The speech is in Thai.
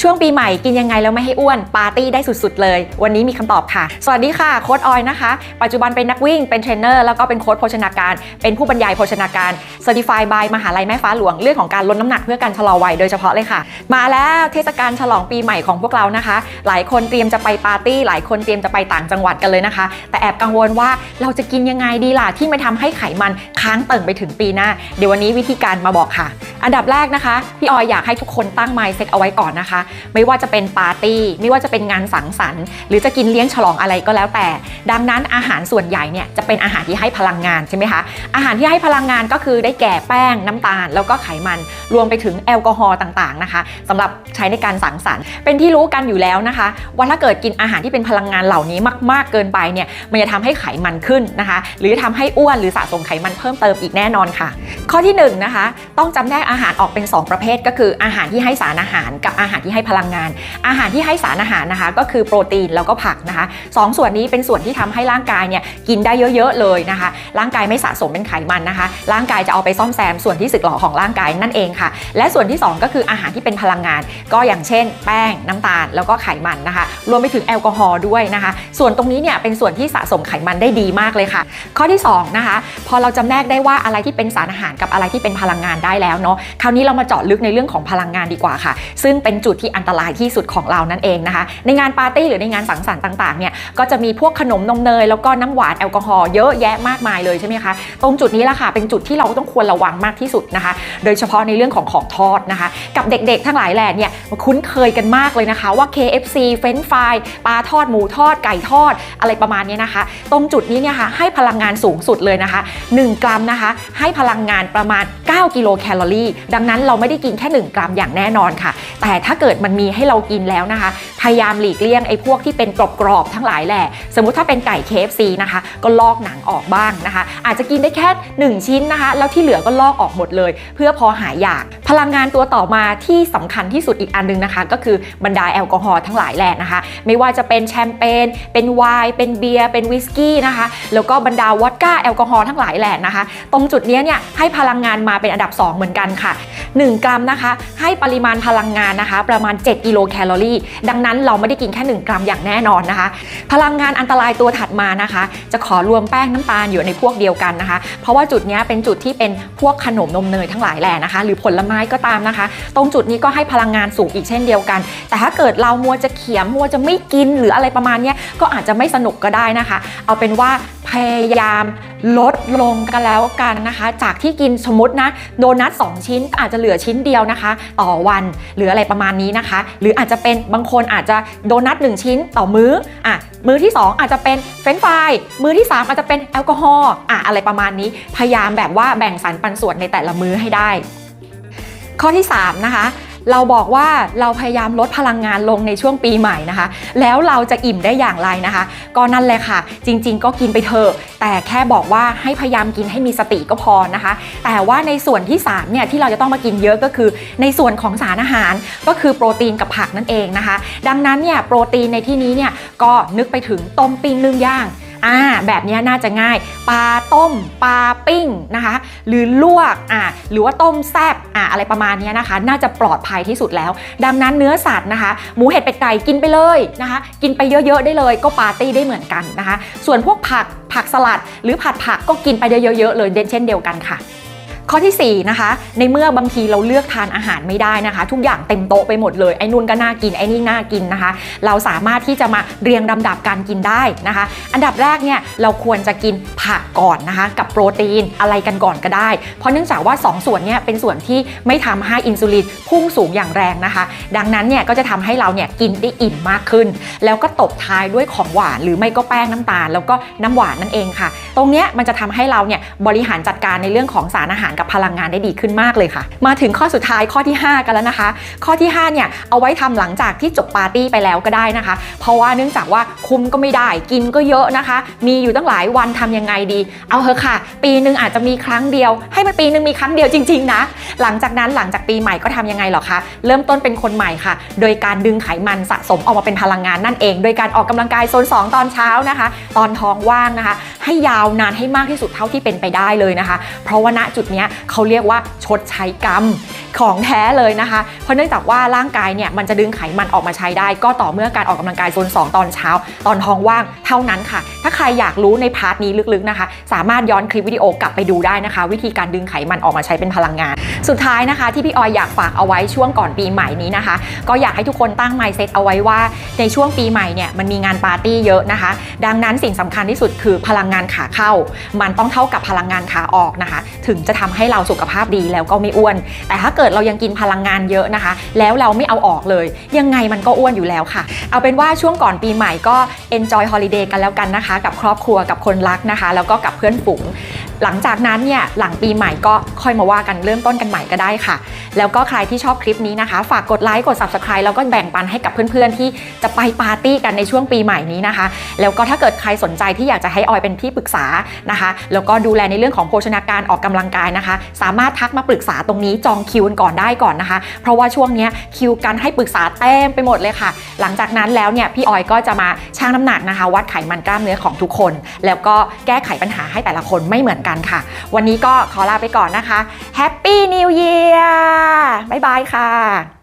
ช่วงปีใหม่กินยังไงแล้วไม่ให้อ้วนปาร์ตี้ได้สุดๆเลย วันนี้มีคำตอบค่ะ สวัสดีค่ะโค้ดออยนะคะ ปัจจุบันเป็นนักวิ่งเป็นเทรนเนอร์แล้วก็เป็นโค้ดโภชนาการ เป็นผู้บรรยายโภชนาการ Certified by มหาลัยแม่ฟ้าหลวงเรื่องของการลดน้ำหนักเพื่อการชะลอวัยโดยเฉพาะเลยค่ะ มาแล้วเทศกาลฉลองปีใหม่ของพวกเรานะคะ หลายคนเตรียมจะไปปาร์ตี้หลายคนเตรียมจะไปต่างจังหวัดกันเลยนะคะ แต่แอบกังวลว่าเราจะกินยังไงดีล่ะที่ไม่ทำให้ไขมันค้างเติ่งไปถึงปีหน้า เดี๋ยววันนี้วิธีการมาบอกค่ะ อันดับแรกนะคะพี่ออยอยากให้ทุกคนตั้ง mindset เอาไว้ก่อนนะคะไม่ว่าจะเป็นปาร์ตี้ ไม่ว่าจะเป็นงานสังสรรค์ หรือจะกินเลี้ยงฉลองอะไรก็แล้วแต่ ดังนั้นอาหารส่วนใหญ่เนี่ยจะเป็นอาหารที่ให้พลังงานใช่ไหมคะ อาหารที่ให้พลังงานก็คือได้แก่แป้งน้ำตาล แล้วก็ไขมันรวมไปถึงแอลกอฮอล์ต่างๆนะคะสำหรับใช้ในการสังสรรค์เป็นที่รู้กันอยู่แล้วนะคะว่าถ้าเกิดกินอาหารที่เป็นพลังงานเหล่านี้มากๆเกินไปเนี่ยมันจะทำให้ไขมันขึ้นนะคะ หรือทำให้อ้วนหรือสะสมไขมันเพิ่มเติมอีกแน่นอนค่ะ ข้อที่1นงนะคะต้องจำแนกอาหารออกเป็น 2 ประเภทก็คืออาหารที่ให้สารอาหารกับอาหารที่ให้พลังงาน อาหารที่ให้สารอาหารนะคะ ก็คือโปรตีนแล้วก็ผักนะคะสองส่วนนี้เป็นส่วนที่ทำให้ร่างกายเนี่ยกินได้เยอะๆเลยนะคะ ร่างกายไม่สะสมเป็นไขมันนะคะ ร่างกายจะเอาไปซ่อมแซมส่วนที่สึกหรอของร่างกายนั่นเองค่ะ และส่วนที่ 2 ก็คืออาหารที่เป็นพลังงาน ก็อย่างเช่น แป้งน้ำตาลแล้วก็ไขมันนะคะ รวมไปถึงแอลกอฮอล์ด้วยนะคะ ส่วนตรงนี้เนี่ยเป็นส่วนที่สะสมไขมันได้ดีมากเลยค่ะ ข้อที่2นะคะพอเราจำแนกได้ว่าอะไรที่เป็นสารอาหารกับอะไรที่เป็นพลังงานได้แล้วเนาะคราวนี้เรามาเจาะลึกในเรื่องของพลังงานดีกว่าค่ะ ซึ่งเป็นจุดที่อันตรายที่สุดของเรานั่นเองนะคะ ในงานปาร์ตี้หรือในงานสังสรรค์ต่างๆเนี่ยก็จะมีพวกขนมนมเนยแล้วก็น้ำหวานแอลกอฮอล์เยอะแยะมากมายเลยใช่ไหมคะตรงจุดนี้ละค่ะเป็นจุดที่เราต้องควรระวังมากที่สุดนะคะ โดยเฉพาะในเรื่องของของทอดนะคะ กับเด็กๆ ทั้งหลายแหล่เนี่ยคุ้นเคยกันมากเลยนะคะว่า KFC เฟรนฟรายปลาทอดหมูทอดไก่ทอดอะไรประมาณนี้นะคะ ตรงจุดนี้เนี่ยค่ะให้พลังงานสูงสุดเลยนะคะ 1 กรัมนะคะ ให้พลังงานประมาณ 9 กิโลแคลอรี่ ดังนั้นเราไม่ได้กินแค่ 1 กรัมอย่างแน่นอนค่ะ แต่ถ้าเกิดมันมีให้เรากินแล้วนะคะ พยายามหลีกเลี่ยงไอ้พวกที่เป็นกรอบๆทั้งหลายแหละ สมมุติถ้าเป็นไก่ KFC นะคะ ก็ลอกหนังออกบ้างนะคะ อาจจะกินได้แค่ 1 ชิ้นนะคะ แล้วที่เหลือก็ลอกออกหมดเลย เพื่อพอหายอยาก พลังงานตัวต่อมาที่สำคัญที่สุดอีกอันหนึงนะคะ ก็คือบรรดาแอลกอฮอล์ทั้งหลายแหละนะคะ ไม่ว่าจะเป็นแชมเปญเป็นไวน์เป็นเบียร์เป็นวิสกี้นะคะ แล้วก็บรรดาวอดก้าแอลกอฮอล์ทั้งหลายแหละนะคะ ตรงจุดนี้เนี่ยให้พลังงานมาเป็นอันดับ 2 เหมือนกันค่ะ 1 กรัมนะคะ ให้ปริมาณพลังงานนะคะ ประมาณ 7 กิโลแคลอรี่ ดังนั้นเราไม่ได้กินแค่ 1 กรัมอย่างแน่นอนนะคะ พลังงานอันตรายตัวถัดมานะคะ จะขอรวมแป้งน้ำตาลอยู่ในพวกเดียวกันนะคะ เพราะว่าจุดนี้เป็นจุดที่เป็นพวกขนมนมเนยทั้งหลายแหละนะคะ หรือผลไม้ก็ตามนะคะ ตรงจุดนี้ก็ให้พลังงานสูงอีกเช่นเดียวกัน แต่ถ้าเกิดเรามัวจะเขียมมัวจะไม่กินหรืออะไรประมาณนี้ก็อาจจะไม่สนุกก็ได้นะคะ เอาเป็นว่าพยายาม ลดลงกันแล้วกันนะคะ จากที่กินสมมตินะโดนัท2 ชิ้นอาจจะเหลือชิ้นเดียวนะคะ ต่อวันหรืออะไรประมาณนี้นะคะ หรืออาจจะเป็นบางคนอาจจะโดนัท1 ชิ้นต่อมื้ออะมื้อที่ 2 อาจจะเป็นเฟรนฟรายมื้อที่ 3 อาจจะเป็นแอลกอฮอล์อะอะไรประมาณนี้ พยายามแบบว่าแบ่งสรรปันส่วนในแต่ละมื้อให้ได้ ข้อที่ 3 นะคะ เราบอกว่าเราพยายามลดพลังงานลงในช่วงปีใหม่นะคะ แล้วเราจะอิ่มได้อย่างไรนะคะ ก็นั่นแหละค่ะ จริง ๆ ก็กินไปเถอะแต่แค่บอกว่าให้พยายามกินให้มีสติก็พอนะคะ แต่ว่าในส่วนที่3เนี่ยที่เราจะต้องมากินเยอะก็คือ ในส่วนของสารอาหารก็คือโปรตีนกับผักนั่นเองนะคะ ดังนั้นเนี่ยโปรตีนในที่นี้เนี่ยก็นึกไปถึงต้มปิ้งนึ่งย่าง อ่าแบบนี้น่าจะง่าย ปลาต้ม ปลาปิ้งนะคะ หรือลวกอ่าหรือว่าต้มแซบอ่าอะไรประมาณนี้นะคะ น่าจะปลอดภัยที่สุดแล้ว ดังนั้นเนื้อสัตว์นะคะ หมูเห็ดเป็ดไก่กินไปเลยนะคะ กินไปเยอะๆได้เลยก็ปาร์ตี้ได้เหมือนกันนะคะ ส่วนพวกผักผักสลัด หรือผัดผักก็กินไปเยอะๆเลยเช่นเดียวกันค่ะ ข้อทีสี่4นะคะในเมื่อบางทีเราเลือกทานอาหารไม่ได้นะคะ ทุกอย่างเต็มโต๊ะไปหมดเลยไอ้นู่นก็น่ากินไอ้นี่น่ากินนะคะ เราสามารถที่จะมาเรียงลำดับการกินได้นะคะ อันดับแรกเนี่ยเราควรจะกินผักก่อนนะคะ กับโปรตีนอะไรกันก่อนก็ได้ เพราะเนื่องจากว่า 2 ส่วนเนี่ยเป็นส่วนที่ไม่ทำให้อินซูลินพุ่งสูงอย่างแรงนะคะ ดังนั้นเนี่ยก็จะทำให้เราเนี่ยกินได้อิ่มมากขึ้น แล้วก็ตบท้ายด้วยของหวานหรือไม่ก็แป้งน้ำตาล แล้วก็น้ำหวานนั่นเองค่ะ ตรงเนี้ยมันจะทำให้เราเนี่ยบริหารจัดการในเรื่องของสารอาหารกับพลังงานได้ดีขึ้นมากเลยค่ะ มาถึงข้อสุดท้ายข้อที่ 5 กันแล้วนะคะ ข้อที่ 5 เนี่ย เอาไว้ทำหลังจากที่จบปาร์ตี้ไปแล้วก็ได้นะคะ เพราะว่าเนื่องจากว่าคุมก็ไม่ได้กินก็เยอะนะคะ มีอยู่ตั้งหลายวันทำยังไงดี เอาเถอะค่ะ ปีหนึ่งอาจจะมีครั้งเดียว ให้มันปีหนึ่งมีครั้งเดียวจริงๆนะหลังจากนั้นหลังจากปีใหม่ก็ทำยังไงหรอคะเริ่มต้นเป็นคนใหม่ค่ะ โดยการดึงไขมันสะสมออกมาเป็นพลังงานนั่นเอง โดยการออกกำลังกายโซน 2 ตอนเช้านะคะ ตอนท้องว่างนะคะ ให้ยาวนานให้มากที่สุดเท่าที่เป็นไปได้เลยนะคะ เพราะว่าณจุดนี้เขาเรียกว่าชดใช้กรรม ของแท้เลยนะคะ เพราะเนื่องจากว่าร่างกายเนี่ยมันจะดึงไขมันออกมาใช้ได้ ก็ต่อเมื่อการออกกำลังกายโซน2 ตอนเช้า ตอนท้องว่างเท่านั้นค่ะ ถ้าใครอยากรู้ในพาร์ทนี้ลึกๆนะคะ สามารถย้อนคลิปวิดีโอกลับไปดูได้นะคะ วิธีการดึงไขมันออกมาใช้เป็นพลังงาน สุดท้ายนะคะ ที่พี่ออยอยากฝากเอาไว้ช่วงก่อนปีใหม่นี้นะคะ ก็อยากให้ทุกคนตั้ง mindset เอาไว้ว่าในช่วงปีใหม่เนี่ยมันมีงานปาร์ตี้เยอะนะคะ ดังนั้นสิ่งสำคัญที่สุดคือพลังงานขาเข้า มันต้องเท่ากับพลังงานขาออกนะคะ ถึงจะทำให้เราสุขภาพดีแล้วก็ไม่อ้วน แต่ถ้าเกิดเรายังกินพลังงานเยอะนะคะ แล้วเราไม่เอาออกเลย ยังไงมันก็อ้วนอยู่แล้วค่ะ เอาเป็นว่าช่วงก่อนปีใหม่ก็ enjoy holiday กันแล้วกันนะคะ กับครอบครัวกับคนรักนะคะ แล้วก็กับเพื่อนฝูง หลังจากนั้นเนี่ยหลังปีใหม่ก็ค่อยมาว่ากันเริ่มต้นกันใหม่ก็ได้ค่ะ แล้วก็ใครที่ชอบคลิปนี้นะคะ ฝากกดไลค์กด subscribe แล้วก็แบ่งปันให้กับเพื่อนๆ ที่จะไปปาร์ตี้กันในช่วงปีใหม่นี้นะคะ แล้วก็ถ้าเกิดใครสนใจที่อยากจะให้ออยเป็นที่ปรึกษานะคะ แล้วก็ดูแลในเรื่องของโภชนาการออกกำลังกายนะคะ สามารถทักมาปรึกษาตรงนี้จองคิวกันก่อนได้ก่อนนะคะ เพราะว่าช่วงนี้คิวกันให้ปรึกษาเต็มไปหมดเลยค่ะ หลังจากนั้นแล้วเนี่ยพี่ออยก็จะมาชั่งน้ำหนักนะคะ วัดไขมันกล้ามเนื้อของทุกคน แล้วก็แก้ไขปัญหาให้แต่ละคนไม่เหมือนกันค่ะ วันนี้ก็ขอลาไปก่อนนะคะ Happy New Year บ๊ายบายค่ะ